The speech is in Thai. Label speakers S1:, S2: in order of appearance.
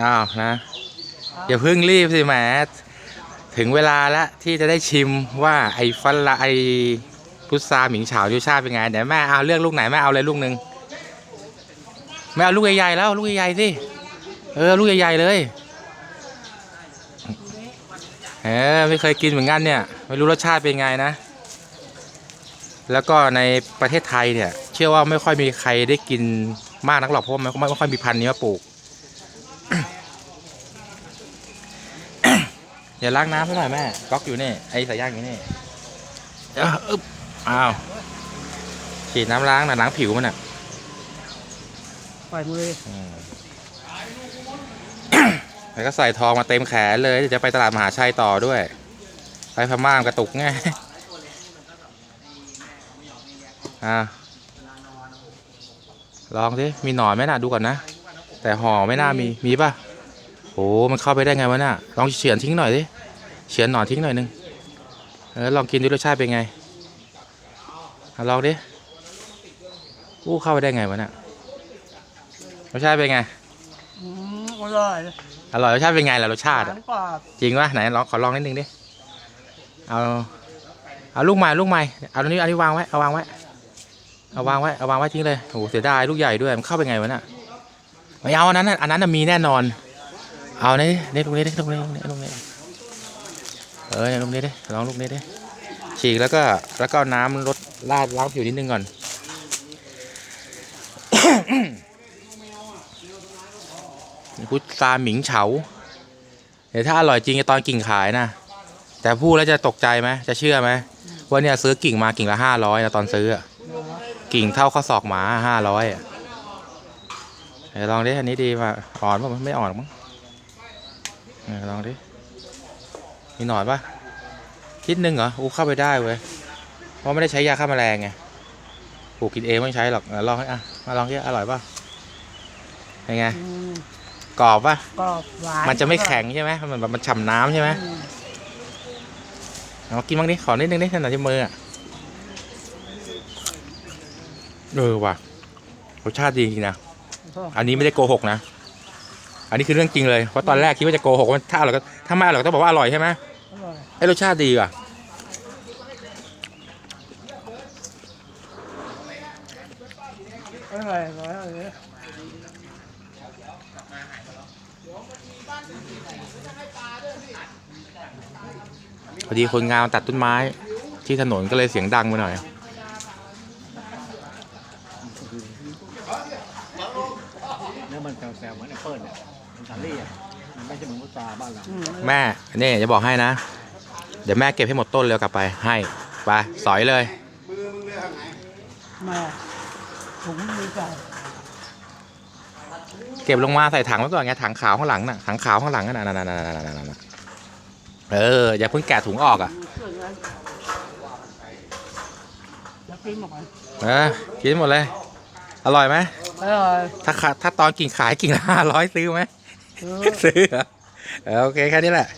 S1: อ้าวนะอย่าเพิ่งรีบสิแหมถึงเวลาแล้วที่จะได้ชิมว่าไอ้ฟันละไอ้พุทราหมิงเฉาที่ชาติเป็นไงเดี๋ยวแม่เอาเลือกลูกไหนแม่เอาเลยลูกหนึ่งแม่เอาลูกใหญ่ๆแล้วลูกใหญ่ๆสิเออลูกใหญ่ๆเลยเออไม่เคยกินเหมือนกันเนี่ยไม่รู้รสชาติเป็นไงนะ แล้วก็ในประเทศไทยเนี่ย เชื่อว่าไม่ค่อยมีใครได้กินมากนักหรอกเพราะว่าไม่ไม่ค่อยมีพันธุ์นี้มาปลูก อย่าล้างน้ำให้หน่อยแม่ก๊อกอยู่นี่ ไอ้สายย่างอยู่นี่เอ้าอึ๊บอ้าวฉีดน้ำล้างนะล้างผิวมันอะ
S2: ปล่อยมือ
S1: อืมแล้วก็ใส่ทองมาเต็มแขนเลยเดี๋ยวจะไปตลาดมหาชัยต่อด้วย ไปพม่ามนกระตุกไงอ่าลองสิมีหนอนไหมน่ะดูก่อนนะ แต่ห่อไม่น่ามีมีป่ะ โอ้มันเข้าไปได้ไงวะน่ะลองเฉือนทิ้งหน่อยสิเฉือนหนอนทิ้งหน่อยนึงเออลองกินดูรสชาติเป็นไงอะลองดิอู้เข้าไปได้ไงวะน่ะรสชาติเป็นไง
S2: อืมอร่อย
S1: อร่อยรสชาติเป็นไงล่ะรสชาติ
S2: ห
S1: อะ
S2: วานกรอบ
S1: จริงวะไหนลองขอลองนิดนึงดิเอาเอาลูกใหม่ลูกใหม่เอาอันนี้อันนี้วางไว้เอาวางไว้เอาวางไว้เอาวางไว้ทิ้งเลยโอ้โหเสียดายลูกใหญ่ด้วยมันเข้าไปไงวะน่ะไม่เอาอันนั้นน่ะอันนั้นน่ะมีแน่นอน เอานี่นี่ลูกนี้ดิลูกนี้ลูกนี้ลูกนี้เออเนี่ยลูกนี้ดิลองลูกนี้ดิฉีกแล้วก็แล้วก็น้ำลดลาดล้างผิวนิดนึงก่อนพุทราหมิงเฉาเดี๋ยวถ้าอร่อยจริงตอนกิ่งขายนะแต่พูดแล้วจะตกใจไหมจะเชื่อไหมว่าเนี่ยซื้อกิ่งมากิ่งละห้าร้อยนะตอนซื้อกิ่งเท่าข้อศอกหมาห้าร้อยเดี๋ยวลองดิอันนี้ดีป่ะอ่อนป่ะไม่อ่อนมั้ง ลองดิ มีหนอนป่ะคิดนึงเหรอ อู้เข้าไปได้เว้ย เพราะไม่ได้ใช้ยาฆ่าแมลงไงปลูกกินเองไม่ใช้หรอกเออลองให้อะ มาลองดิอร่อยป่ะเป็นไง
S2: อืม
S1: กรอบป่ะ
S2: กรอบหวาน
S1: มันจะไม่แข็งใช่ไหมมันแบบมันฉ่ำน้ำใช่ไหม
S2: อืม
S1: เอากินบ้างดิ ขอนิดนึงดิถนัดที่มืออะ เออว่ะรสชาติดีจริงนะ อันนี้ไม่ได้โกหกนะ อันนี้คือเรื่องจริงเลยเพราะตอนแรกคิดว่าจะโกหกว่าถ้าอร่อยก็ถ้าไม่อร่อยก็ต้องบอกว่าอร่อยใช่ไหม
S2: อร่อย
S1: ไอ้รสชาติดีว่ะ
S2: อร่อยอร่อยอร่อย
S1: พอดีคนงานตัดต้นไม้ที่ถนนก็เลยเสียงดังไปหน่อย
S3: เนื้อมันแซวๆเหมือนแอปเปิ้ลเนี่ย สาลี่อะมันไม่ใช่เหมือนพุทราบ้านเรา
S2: อืม
S1: แม่นี่จะบอกให้นะ เดี๋ยวแม่เก็บให้หมดต้นเลยเอากลับไปให้ไปสอยเลย
S2: มาถุงมือใส่
S1: เก็บลงมาใส่ถังไว้ก่อนไงถังขาวข้างหลังน่ะถังขาวข้างหลังน่ะนั่นนั่นนั่นนั่นนั่นนั่นเอออย่าเพิ่งแกะถุงออกอะ
S2: ช่วยกันแล้วกินหมดไหม
S1: เออกินหมดเลย อร่อยไหม
S2: อร่อย
S1: ถ้าขาถ้าตอนกิ่งขายกิ่งละห้าร้อยซื้อไหม
S2: เออ
S1: ซื้อเหรอโอเคแค่นี้แหละ